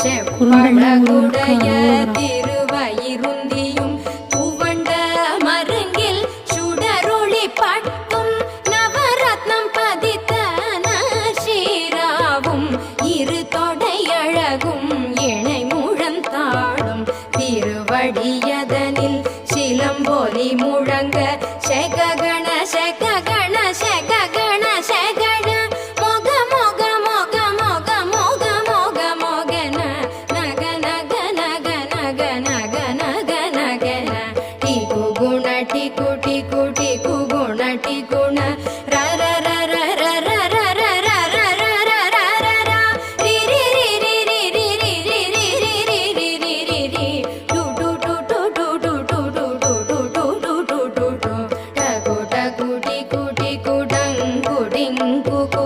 செப்பழகுடைய திருவயிருந்தியும் துவண்ட மருங்கில் சுடரொளி பட்டும் நவரத்னம் பதித்த நஷீராவும் இரு தொடையழகும் இணை முழந்தாடும் திருவடியதனில் சிலம்பொலி முழ ಟಿಕು ಟಿಕು ಟಿಕು ಗುಣ ಟಿಗುಣ ರ ರ ರ ರ ರ ರ ರ ರ ರ ರ ರ ರ ರ ರ ರ ರಿ ರಿ ರಿ ರಿ ರಿ ರಿ ರಿ ರಿ ರಿ ರಿ ರಿ ರಿ ರಿ ರಿ ರಿ ಟು ಟು ಟು ಟು ಟು ಟು ಟು ಟು ಟು ಟು ಟು ಟು ಟು ಟು ಟು ಟಕು ಟಕು ಟಿಕು ಟಿಕು ಡಂಕು ಡಿಂಕು ಕು